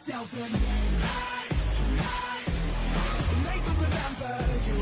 yourself in lies, lies. Make them remember you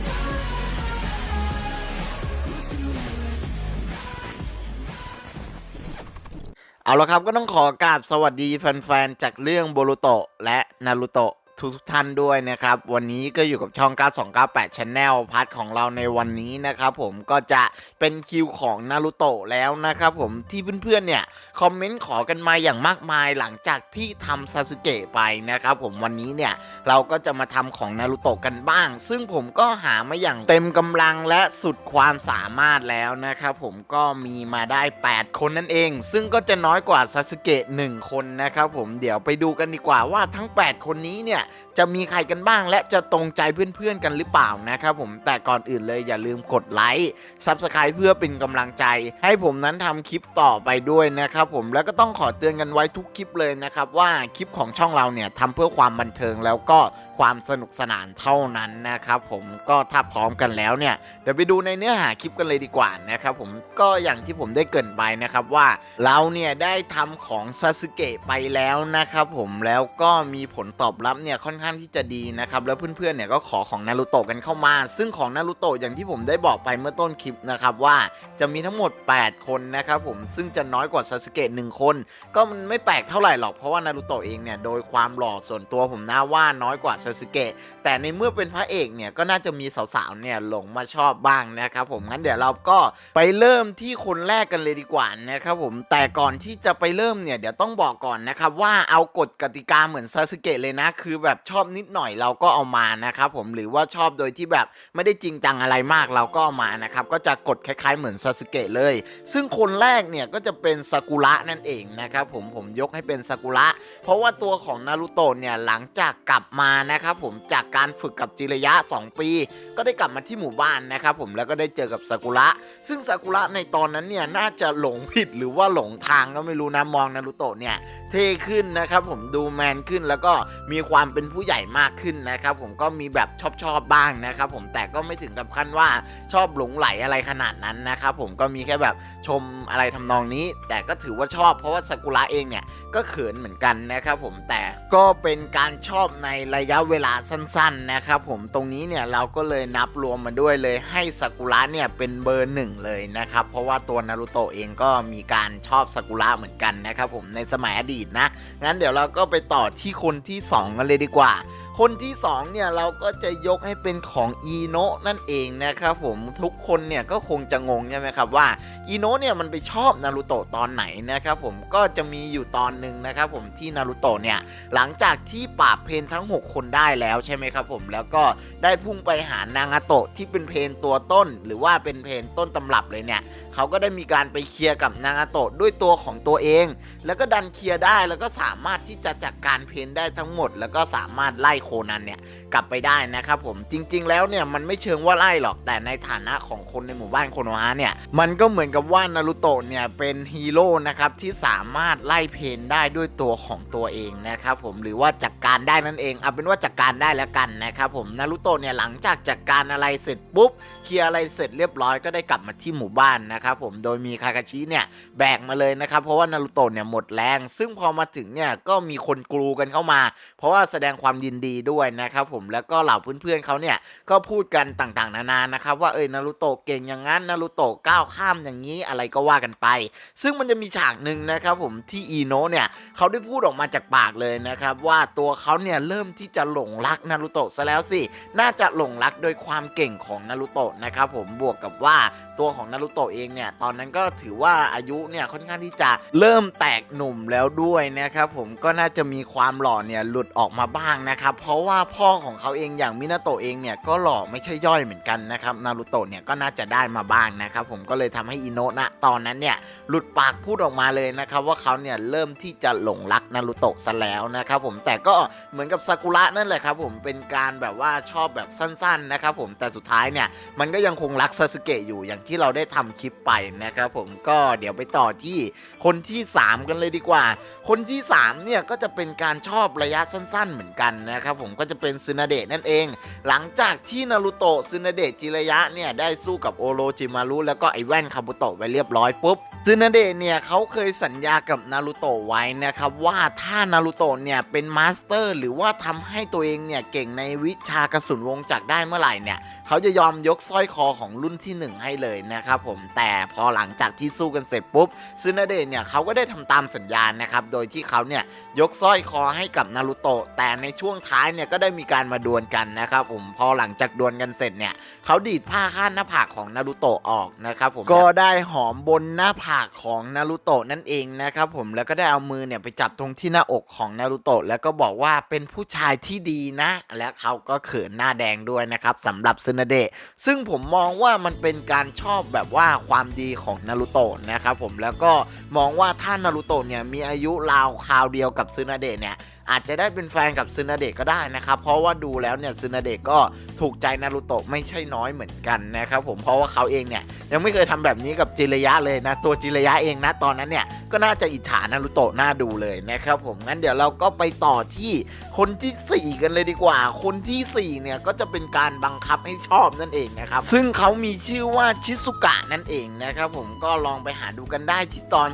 เอาละครับก็ต้องขอกราบสวัสดีแฟนๆ จากเรื่องโบรุโตะและนารูโตะ ทุกท่านด้วยนะครับ วันนี้ก็อยู่กับช่อง 9298 Channel พาร์ทของเราในวันนี้นะครับผมก็จะเป็นคิวของนารูโตะแล้วนะครับผมที่เพื่อนๆเนี่ย คอมเมนต์ขอกันมาอย่างมากมายหลังจากที่ทำซาสึเกะไปนะครับผมวันนี้เนี่ย เราก็จะมาทำของนารูโตะกันบ้าง ซึ่งผมก็หามาอย่างเต็มกำลังและสุดความสามารถแล้วนะครับผมก็มีมาได้ 8 คนนั่นเอง ซึ่งก็จะน้อยกว่าซาสึเกะ1คนนะครับผมเดี๋ยวไปดูกันดีกว่าว่าทั้ง 8 คนนี้เนี่ยจะมีใครกันบ้าง และจะตรงใจเพื่อนๆกันหรือเปล่านะครับผมแต่ก่อนอื่นเลยอย่าลืมกดไลค์ Subscribe เพื่อเป็นกำลังใจ ให้ผมนั้นทำคลิปต่อไปด้วยนะครับผมแล้วก็ต้องขอเตือนกันไว้ทุกคลิปเลยนะครับว่าคลิปของช่องเราเนี่ยทำเพื่อความบันเทิงแล้วก็ความสนุกสนานเท่านั้นนะครับผมก็ถ้าพร้อมกันแล้วเนี่ยเดี๋ยวไปดูในเนื้อหาคลิปกันเลยดีกว่านะครับผมก็อย่างที่ผมได้เกรินไปนะครับว่าเราเนี่ยได้ทำของซาสึเกะไปแล้วนะครับผมแล้วก็มีผลตอบรับเนี่ยค่อนข้างที่จะดีนะครับแล้วเพื่อนๆเนี่ยก็ขอของนารูโตะกันเข้ามา ซึ่งของนารูโตะอย่างที่ผมได้บอกไปเมื่อต้นคลิปนะครับว่าจะมีทั้งหมด 8 คนนะครับผมซึ่งจะน้อยกว่าซาสึเกะหนึ่งคน ก็มันไม่แปลกเท่าไหร่หรอกเพราะว่านารูโตะเองเนี่ยโดยความหล่อส่วนตัวผมน่าว่าน้อยกว่าซาสึเกะแต่ในเมื่อเป็นพระเอกเนี่ยก็น่าจะมีสาวๆเนี่ยหลงมาชอบบ้างนะครับผมงั้นเดี๋ยวเราก็ไปเริ่มที่คนแรกกันเลยดีกว่านะครับผมแต่ก่อนที่จะไปเริ่มเนี่ยเดี๋ยวต้องบอกก่อนนะครับว่าเอากฎกติกาเหมือนซาสึเกะเลยนะคือแบบชอบนิดหน่อยเราก็เอามานะครับผมหรือว่าชอบโดยที่แบบไม่ได้จริงจังอะไรมากเราก็เอามานะครับก็จะกดคล้ายๆเหมือนซาสึเกะเลย ซึ่งคนแรกเนี่ยก็จะเป็นซากุระนั่นเองนะครับผมผมยกให้เป็นซากุระเพราะว่าตัวของนารูโตะเนี่ยหลังจากกลับมานะครับผมจากการฝึกกับจิระยะ 2 ปี ก็ได้กลับมาที่หมู่บ้านนะครับผมแล้วก็ได้เจอกับซากุระซึ่งซากุระในตอนนั้นเนี่ยน่าจะหลงผิดหรือว่าหลงทางก็ไม่รู้นะมองนารูโตะเนี่ยเท่ขึ้นนะครับผมดูแมนขึ้นแล้วก็มีความเป็นผู้ใหญ่มากขึ้นนะครับ ผมก็มีแบบชอบชอบบ้างนะครับผมแต่ก็ไม่ถึงกับขั้นว่าชอบหลงไหลอะไรขนาดนั้นนะครับผมก็มีแค่แบบชมอะไรทำนองนี้ แต่ก็ถือว่าชอบเพราะว่าซากุระเองเนี่ยก็เขินเหมือนกันนะครับผมแต่ก็เป็นการชอบในระยะเวลาสั้นๆนะครับผมตรงนี้เนี่ยเราก็เลยนับรวมมาด้วยเลยให้ซากุระเนี่ยเป็นเบอร์หนึ่งเลยนะครับเพราะว่าตัวนารูโตะเองก็มีการชอบซากุระเหมือนกันนะครับผมในสมัยอดีตนะงั้นเดี๋ยวเราก็ไปต่อที่คนที่สองกันเลยดีกว่า คนที่สองเนี่ยเราก็จะยกให้เป็นของอีโนะนั่นเองนะครับผมทุกคนเนี่ยก็คงจะงงใช่ไหมครับว่าอีโนะเนี่ยมันไปชอบนารูโตะตอนไหนนะครับผมก็จะมีอยู่ตอนหนึ่งนะครับผมที่นารูโตะเนี่ยหลังจากที่ปราบเพนทั้ง 6 คนได้แล้วใช่ไหมครับผมแล้วก็ได้พุ่งไปหานางาโตะที่เป็นเพนตัวต้น หรือว่าเป็นเพนต้นตำรับเลยเนี่ยเขาก็ได้มีการไปเคลียร์กับนางาโตะด้วยตัวของตัวเอง แล้วก็ดันเคลียร์ได้แล้วก็สามารถที่จะจัดการเพนได้ทั้งหมด แล้วก็สามารถไล่โคนันเนี่ยกลับไปได้นะครับผมจริง ๆ แล้วเนี่ยมันไม่เชิงว่าไล่หรอกแต่ในฐานะของคนในหมู่บ้านโคโนฮะเนี่ยมันก็เหมือนกับว่านารูโตะเนี่ยเป็นฮีโร่นะครับที่สามารถไล่เพนได้ด้วยตัวของตัวเองนะครับผมหรือว่าจัดการได้นั่นเองเอาเป็นว่าจัดการได้แล้วกันนะครับผมนารูโตะเนี่ยหลังจากจัดการอะไรเสร็จปุ๊บเคลียร์อะไรเสร็จเรียบร้อยก็ได้กลับมาที่หมู่บ้านนะครับผมโดยมีคาคาชิเนี่ยแบกมาเลยนะครับเพราะว่านารูโตะเนี่ยหมดแรง ซึ่งพอมาถึงเนี่ยก็มีคนกรูกันเข้ามา เพราะว่าแสดงความยินดีด้วยนะครับผมแล้วก็เหล่าเพื่อนๆเขาเนี่ยก็พูดกันต่างๆ นานานะครับว่าเอ้ยนารูโตะเก่งอย่างนั้นนารูโตะก้าวข้ามอย่างนี้อะไรก็ว่ากันไป ซึ่งมันจะมีฉากหนึ่งนะครับผมที่อีโนะเนี่ยเขาได้พูดออกมาจากปากเลยนะครับว่าตัวเขาเนี่ยเริ่มที่จะหลงรักนารูโตะซะแล้วสิน่าจะหลงรักโดยความเก่งของนารูโตะนะครับผมบวกกับว่าตัวของนารูโตะเองเนี่ยตอนนั้นก็ถือว่าอายุเนี่ยค่อนข้างที่จะเริ่มแตกหนุ่มแล้วด้วยนะครับผมก็น่าจะมีความหล่อเนี่ยหลุดออกมาบ้างนะครับพราะว่าพ่อของเขาเองอย่างมินาโตะเองเนี่ยก็หล่อไม่ใช่ย่อยเหมือนกันนะครับนารูโตะเนี่ยก็น่าจะได้มาบ้างนะครับผมก็เลยทำให้อิโนะนะตอนนั้นเนี่ยหลุดปากพูดออกมาเลยนะครับว่าเขาเนี่ยเริ่มที่จะหลงรักนารูโตะซะแล้วนะครับผมแต่ก็เหมือนกับซากุระนั่นแหละครับผมเป็นการแบบว่าชอบแบบสั้นๆนะครับผมแต่สุดท้ายเนี่ยมันก็ยังคงรักซาสึเกะอยู่อย่างที่เราได้ทำคลิปไปนะครับผมก็เดี๋ยวไปต่อที่คนที่ 3 กันเลยดีกว่า คนที่3เนี่ยก็จะเป็นการชอบระยะสั้น ๆเหมือนกันนะครับนะครับผมก็จะเป็นซึนาเดะนั่นเอง หลังจากที่นารูโตะซึนาเดะจิระยะเนี่ยได้สู้กับโอโรจิมารุแล้วก็ไอแว่นคาบุโตะไว้เรียบร้อยปุ๊บซึนาเดะเนี่ยเขาเคยสัญญากับนารูโตะไว้นะครับว่าถ้านารูโตะเนี่ยเป็นมาสเตอร์หรือว่าทำให้ตัวเองเนี่ยเก่งในวิชากระสุนวงจักรได้เมื่อไหร่เนี่ยเขาจะยอมยกสร้อยคอของรุ่นที่หนึ่งให้เลยนะครับผมแต่พอหลังจากที่สู้กันเสร็จปุ๊บซึนาเดะเนี่ยเขาก็ได้ทำตามสัญญานะครับโดยที่เขาเนี่ยยกสร้อยคอให้กับนารูโตะแต่ในช่วงท้ายเนี่ยก็ได้มีการมาดวลกันนะครับผมพอหลังจากดวลกันเสร็จเนี่ยเขาดีดผ้าคาดหน้าผากของนารูโตะออกนะครับผมก็ได้หอมบนหน้าผากของนารูโตะนั่นเองนะครับผมแล้วก็ได้เอามือเนี่ยไปจับตรงที่หน้าอกของนารูโตะแล้วก็บอกว่าเป็นผู้ชายที่ดีนะ และเขาก็เขินหน้าแดงด้วยนะครับสำหรับซึนาเดะซึ่งผมมองว่ามันเป็นการชอบแบบว่าความดีของนารูโตะนะครับผมแล้วก็มองว่าถ้านารูโตะเนี่ยมีอายุราวคราวเดียวกับซึนาเดะเนี่ย อาจจะได้เป็นแฟนกับซึนาเดะก็ได้นะครับ เพราะว่าดูแล้วเนี่ยซึนาเดะก็ถูกใจนารูโตะไม่ใช่น้อยเหมือนกันนะครับผมเพราะว่าเขาเองเนี่ย ยังไม่เคยทำแบบนี้กับจิระยะเลยนะ ตัวจิระยะเองนะตอนนั้นเนี่ยก็น่าจะอิจฉานารูโตะน่าดูเลยนะครับผมงั้นเดี๋ยวเราก็ไปต่อที่คนที่ 4 กันเลยดีกว่า คนทีสี่4 เนี่ยก็จะเป็นการบังคับให้ชอบนั่นเองนะครับ ซึ่งเขามีชื่อว่าชิซุกะนั่นเองนะครับผมก็ลองไปหาดูกันได้ที่ตอน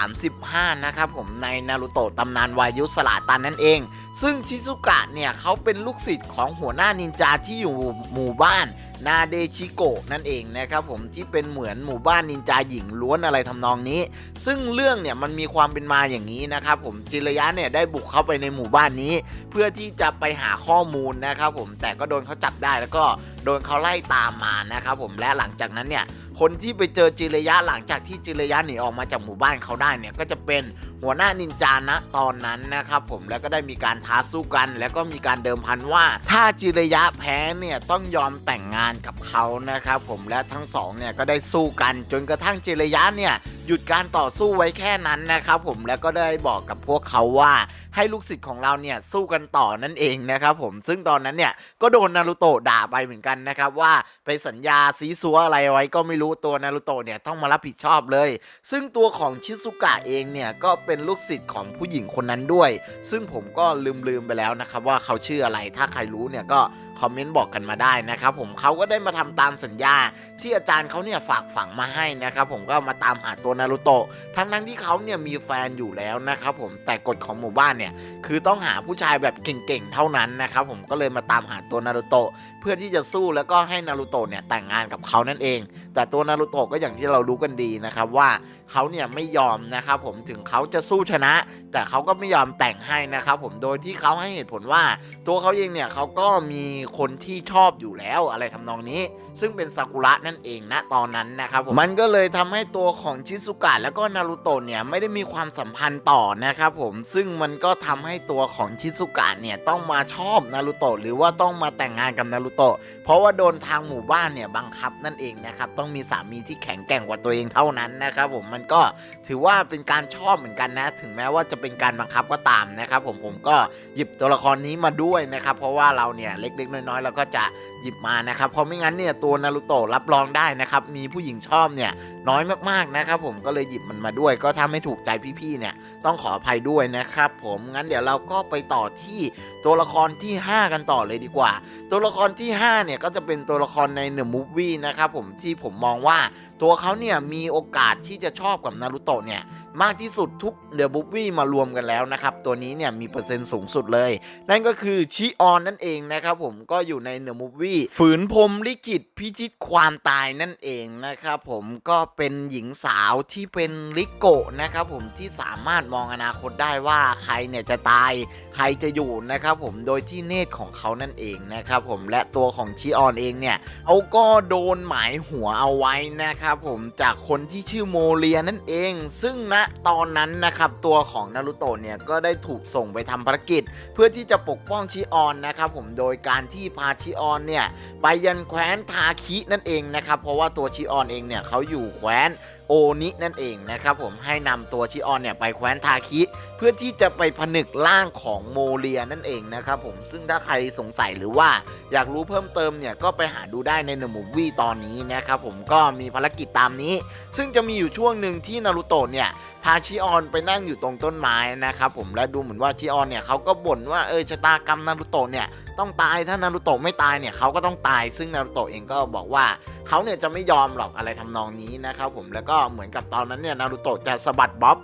235 นะครับผมในนารูโตะตำนานวายุสลาตันนั่นเอง ซึ่งชิซุกะเนี่ยเขาเป็นลูกศิษย์ของหัวหน้านินจาที่อยู่หมู่บ้าน นาเดชิโกะนั่นเองนะครับผมที่เป็นเหมือนหมู่บ้านนินจาหญิงล้วนอะไรทำนองนี้ ซึ่งเรื่องเนี่ยมันมีความเป็นมาอย่างนี้นะครับผมจิระยะเนี่ยได้บุกเข้าไปในหมู่บ้านนี้ เพื่อที่จะไปหาข้อมูลนะครับผมแต่ก็โดนเขาจับได้แล้วก็โดนเขาไล่ตามมานะครับผมและหลังจากนั้นเนี่ย คนที่ไปเจอจิระยะหลังจากที่จิระยะหนีออกมาจากหมู่บ้านเขาได้เนี่ยก็จะเป็นหัวหน้านินจานะตอนนั้นนะครับผมแล้วก็ได้มีการท้าสู้กัน แล้วก็มีการเดิมพันว่า ถ้าจิระยะแพ้เนี่ยต้องยอมแต่งงานกับเขานะครับผมและทั้งสองเนี่ยก็ได้สู้กันจนกระทั่งจิระยะเนี่ยหยุดการต่อสู้ไว้แค่นั้นนะครับผมแล้วก็ได้บอกกับพวกเขาว่า ให้ลูกศิษย์ของเราเนี่ยสู้กันต่อนั่นเองนะครับผมซึ่งตอนนั้นเนี่ยก็โดนนารูโตะด่าไปเหมือนกันนะครับว่าไปสัญญาซีซัวอะไรไว้ก็ไม่รู้ตัวนารุโตะเนี่ยต้องมารับผิดชอบเลย ซึ่งตัวของชิซุกะเองเนี่ยก็เป็นลูกศิษย์ของผู้หญิงคนนั้นด้วย ซึ่งผมก็ลืมๆไปแล้วนะครับว่าเขาชื่ออะไรถ้าใครรู้เนี่ยก็ คอมเมนต์บอกกันมาได้นะครับผมเขาก็ได้มาทำตามสัญญา ที่อาจารย์เขาเนี่ยฝากฝังมาให้นะครับผมก็มาตามหาตัวนารูโตะทั้งทั้งๆที่เขาเนี่ยมีแฟนอยู่แล้วนะครับผมแต่กฎของหมู่บ้านเนี่ยคือต้องหาผู้ชายแบบเก่งๆเท่านั้นนะครับผมก็เลยมาตามหาตัวนารูโตะเพื่อที่จะสู้แล้วก็ให้นารูโตะเนี่ยแต่งงานกับเขานั่นเอง แต่ตัวนารูโตะก็อย่างที่เรารู้กันดีนะครับว่าเขาเนี่ยไม่ยอมนะครับผมถึงเขาจะสู้ชนะ แต่เขาก็ไม่ยอมแต่งให้นะครับผมโดยที่เขาให้เหตุผลว่า ตัวเขาเองเนี่ยเขาก็มีคนที่ชอบอยู่แล้วอะไรทำนองนี้ ซึ่งเป็นซากุระนั่นเองนะตอนนั้นนะครับผมมันก็เลยทำให้ตัวของชิซุกะแล้วก็นารูโตะเนี่ยไม่ได้มีความสัมพันธ์ต่อนะครับผมซึ่งมันก็ทำให้ตัวของชิซุกะเนี่ยต้องมาชอบนารูโตะหรือว่าต้องมาแต่งงานกับนารูโตะเพราะว่าโดนทางหมู่บ้านเนี่ยบังคับนั่นเองนะครับต้องมีสามีที่แข็งแกร่งกว่าตัวเองเท่านั้นนะครับผมมันก็ถือว่าเป็นการชอบเหมือนกันนะ ถึงแม้ว่าจะเป็นการบังคับก็ตามนะครับผมผมก็หยิบตัวละครนี้มาด้วยนะครับเพราะว่าเราเนี่ยเล็กๆน้อยๆเราก็จะหยิบมานะครับเพราะไม่งั้นเนี่ยตัวนารูโตะรับรองได้นะครับมีผู้หญิงชอบเนี่ยน้อยมากๆนะครับผมก็เลยหยิบมันมาด้วย ก็ถ้าไม่ถูกใจพี่ๆเนี่ยต้องขออภัยด้วยนะครับผมงั้นเดี๋ยวเราก็ไปต่อที่ตัวละครที่ 5 กันต่อเลยดีกว่า ตัวละครที่5เนี่ยก็จะเป็นตัวละครในเนอะมูฟวี่นะครับผมที่ผมมองว่าตัวเขาเนี่ยมีโอกาสที่จะชอบกับนารูโตะเนี่ยมากที่สุดทุกเดอะมูฟวี่มารวมกันแล้วนะครับ ตัวนี้เนี่ยมีเปอร์เซ็นต์สูงสุดเลย นั่นก็คือชิออนนั่นเองนะครับผมก็อยู่ในเนอมูฟวี่ฝืนพรมลิขิตพิชิตความตายนั่นเองนะครับผมก็เป็นหญิงสาวที่เป็นลิโกะนะครับผมที่สามารถมองอนาคตได้ว่าใครเนี่ยจะตายใครจะอยู่นะครับผมโดยที่เนตรของเขานั่นเองนะครับผมและตัวของชิออนเองเนี่ยเขาก็โดนหมายหัวเอาไว้นะครับผมจากคนที่ชื่อโมเรียนั่นเอง ซึ่งณตอนนั้นนะครับตัวของนารูโตะเนี่ยก็ได้ถูกส่งไปทำภารกิจ เพื่อที่จะปกป้องชิออนนะครับผมโดยการที่ที่พาชิออนเนี่ยไปยันแคว้นทาคินั่นเองนะครับเพราะว่าตัวชิออนเองเนี่ยเขาอยู่แคว้นโอนินั่นเองนะครับผมให้นำตัวชิออนเนี่ยไปแคว้นทาคิเพื่อที่จะไปผนึกร่างของโมเลียนั่นเองนะครับผมซึ่งถ้าใครสงสัยหรือว่าอยากรู้เพิ่มเติมเนี่ยก็ไปหาดูได้ในหนึ่งมูวี่ตอนนี้นะครับผมก็มีภารกิจตามนี้ ซึ่งจะมีอยู่ช่วงหนึ่งที่นารูโตะเนี่ยพาชิออนไปนั่งอยู่ตรงต้นไม้นะครับผมและดูเหมือนว่าชิออนเนี่ยเขาก็บ่นว่าเออชะตากรรมนารูโตะเนี่ย ต้องตายถ้านารูโตะไม่ตายเนี่ยเขาก็ต้องตาย ซึ่งนารูโตะเองก็บอกว่าเขาเนี่ยจะไม่ยอมหรอกอะไรทำนองนี้นะครับผมแล้วก็เหมือนกับตอนนั้นเนี่ยนารูโตะจะสะบัดบ๊อบ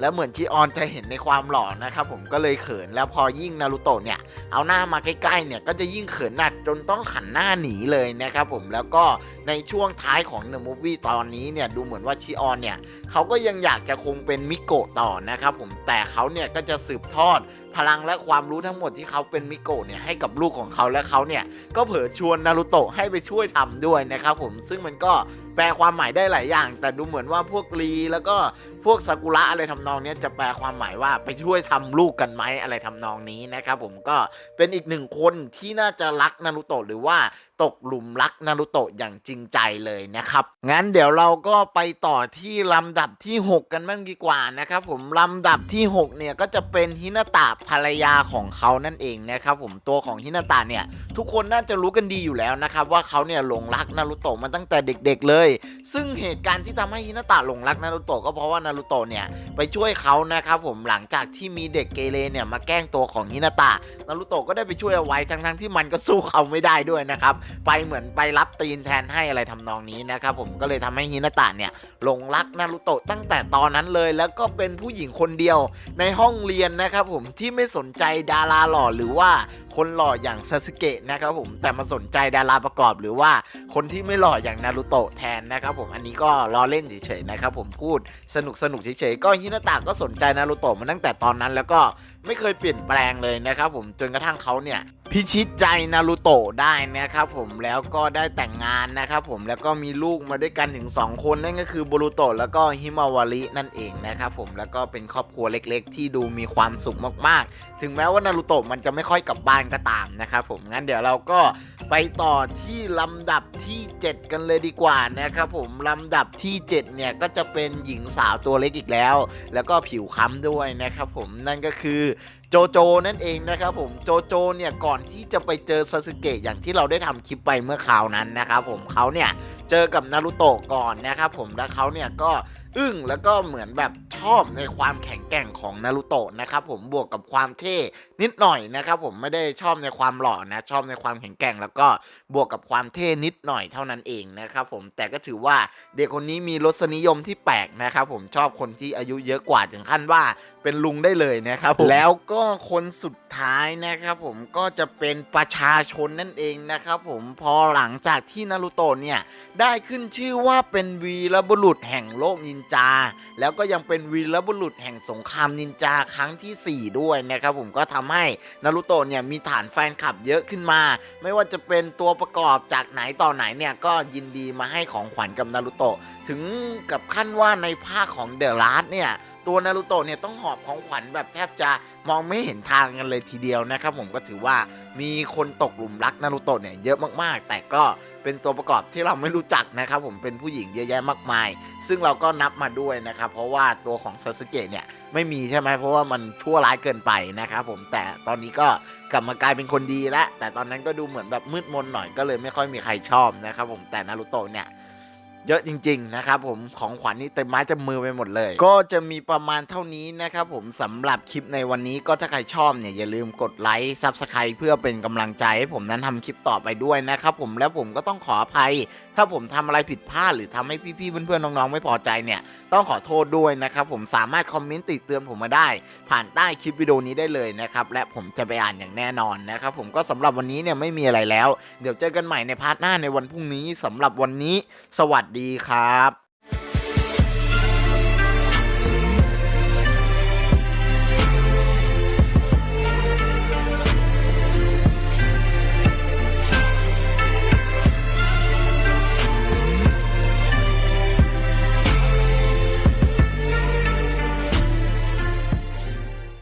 แล้วเหมือนชิออนจะเห็นในความหล่อนะครับผมก็เลยเขินแล้วพอยิ่งนารูโตะเนี่ยเอาหน้ามาใกล้ๆเนี่ยก็จะยิ่งเขินหนักจนต้องหันหน้าหนีเลยนะครับผมแล้วก็ในช่วงท้ายของเดอะมูฟวี่ตอนนี้เนี่ยดูเหมือนว่าชิออนเนี่ยเขาก็ยังอยากจะคงเป็นมิโกะต่อนะครับผมแต่เขาเนี่ยก็จะสืบทอด พลังและความรู้ทั้งหมดที่เขาเป็นมิโกะเนี่ยให้กับลูกของเขาและเขาเนี่ยก็เผลอชวนนารูโตะให้ไปช่วยทำด้วยนะครับผมซึ่งมันก็แปลความหมายได้หลายอย่าง แต่ดูเหมือนว่าพวกรีแล้วก็พวกซากุระอะไรทำนองนี้จะแปลความหมายว่าไปช่วยทำลูกกันไหมอะไรทำนองนี้นะครับผมก็เป็นอีกหนึ่งคนที่น่าจะรักนารูโตะหรือว่าตกหลุมรักนารูโตะอย่างจริงใจเลยนะครับงั้นเดี๋ยวเราก็ไปต่อที่ลำดับที่ 6 กันบ้างดีกว่านะครับผมลำดับที่ 6 เนี่ยก็จะเป็นฮินาตะภรรยาของเขานั่นเองนะครับผมตัวของฮินาตะเนี่ยทุกคนน่าจะรู้กันดีอยู่แล้วนะครับว่าเขาเนี่ยหลงรักนารูโตะมาตั้งแต่เด็กๆเลย ซึ่งเหตุการณ์ที่ทำให้ฮินาตะหลงรักนารูโตะก็เพราะว่านารูโตะเนี่ยไปช่วยเขานะครับผมหลังจากที่มีเด็กเกเรเนี่ยมาแกล้งตัวของฮินาตะนารูโตะก็ได้ไปช่วยเอาไว้ทั้งๆที่มันก็สู้เขาไม่ได้ด้วยนะครับไปเหมือนไปรับตีนแทนให้อะไรทำนองนี้นะครับผมก็เลยทำให้ฮินาตะเนี่ยหลงรักนารูโตะตั้งแต่ตอนนั้นเลย แล้วก็เป็นผู้หญิงคนเดียวในห้องเรียนนะครับผมที่ไม่สนใจดาราหล่อหรือว่า คนหล่ออย่างซาสึเกะนะครับผมแต่มาสนใจดาราประกอบหรือว่าคนที่ไม่หล่ออย่างนารูโตะแทนนะครับผมอันนี้ก็ล้อเล่นเฉยๆนะครับผมพูดสนุกสนุกๆเฉยๆก็ฮินาตะก็สนใจนารูโตะมาตั้งแต่ตอนนั้น แล้วก็ไม่เคยเปลี่ยนแปลงเลยนะครับผมจนกระทั่งเขาเนี่ยพิชิตใจนารูโตะได้นะครับผมแล้วก็ได้แต่งงานนะครับผมแล้วก็มีลูกมาด้วยกันถึง 2 คนนั่นก็คือโบรูโตะแล้วก็ฮิมาวารินั่นเองนะครับผมแล้วก็เป็นครอบครัวเล็ก ๆ ที่ดูมีความสุขมากๆ ถึงแม้ว่านารูโตะมันจะไม่ค่อยกลับบ้านก็ตามนะครับผมงั้นเดี๋ยวเราก็ไปต่อที่ลำดับที่ 7 กันเลยดีกว่านะครับผมลำดับที่ 7 เนี่ยก็จะเป็นหญิงสาวตัวเล็กอีกแล้ว แล้วก็ผิวค้ำด้วยนะครับผมนั่นก็คือโจโจนั่นเองนะครับผมโจโจเนี่ยก่อนที่จะไปเจอซาสึเกะอย่างที่เราได้ทำคลิปไปเมื่อคราวนั้นนะครับผมเขาเนี่ยเจอกับนารูโตะก่อนนะครับผมแล้วเขาเนี่ยก็ อึ้งแล้วก็เหมือนแบบชอบในความแข็งแกร่งของนารูโตะนะครับผมบวกกับความเท่นิดหน่อยนะครับผมไม่ได้ชอบในความหล่อนะชอบในความแข็งแกร่ง แล้วก็บวกกับความเท่นิดหน่อยเท่านั้นเองนะครับผมแต่ก็ถือว่าเด็กคนนี้มีรสนิยมที่แปลกนะครับผมชอบคนที่อายุเยอะกว่าถึงขั้นว่าเป็นลุงได้เลยนะครับผมแล้วก็คนสุดท้ายนะครับผมก็จะเป็นประชาชนนั่นเองนะครับผมพอหลังจากที่นารูโตะเนี่ยได้ขึ้นชื่อว่าเป็นวีรบุรุษแห่งโลกนินจา แล้วก็ยังเป็นวีรบุรุษแห่งสงครามนินจาครั้งทีสี่4 ด้วยนะครับผมก็ทำให้นารูโตะเนี่ยมีฐานแฟนคลับเยอะขึ้นมา ไม่ว่าจะเป็นตัวประกอบจากไหนต่อไหนเนี่ยก็ยินดีมาให้ของขวัญกับนารูโตะถึงกับขั้นว่าในภาคของเดอะลาสเนี่ย ตัวนารูโตะเนี่ยต้องหอบของขวัญแบบแทบจะมองไม่เห็นทางกันเลยทีเดียวนะครับผมก็ถือว่ามีคนตกหลุมรักนารูโตะเนี่ยเยอะมากๆ แต่ก็เป็นตัวประกอบที่เราไม่รู้จักนะครับผมเป็นผู้หญิงเยอะแยะมากมาย ซึ่งเราก็นับมาด้วยนะครับเพราะว่าตัวของซาสึเกะเนี่ยไม่มีใช่ไหมเพราะว่ามันชั่วร้ายเกินไปนะครับผมแต่ตอนนี้ก็กลับมากลายเป็นคนดีแล้วแต่ตอนนั้นก็ดูเหมือนแบบมืดมนหน่อยก็เลยไม่ค่อยมีใครชอบนะครับผมแต่นารูโตะเนี่ย เยอะจริง ๆ นะครับผมของขวัญนี่เต็มไม้เต็มมือไปหมดเลย ก็จะมีประมาณเท่านี้นะครับผมสำหรับคลิปในวันนี้ก็ถ้าใครชอบเนี่ยอย่าลืมกดไลค์ซับสไครต์เพื่อเป็นกำลังใจให้ผมนั้นทำคลิปต่อไปด้วยนะครับผมแล้วผมก็ต้องขออภัย ถ้าผมทำอะไรผิดพลาดหรือทำให้พี่ๆเพื่อนๆน้องๆไม่พอใจเนี่ยต้องขอโทษด้วยนะครับผมสามารถคอมเมนต์ติเตือนผมมาได้ ผ่านใต้คลิปวิดีโอนี้ได้เลยนะครับและผมจะไปอ่านอย่างแน่นอนนะครับผมก็สำหรับวันนี้เนี่ยไม่มีอะไรแล้ว เดี๋ยวเจอกันใหม่ในพาร์ทหน้าในวันพรุ่งนี้สำหรับวันนี้ สวัสดีครับ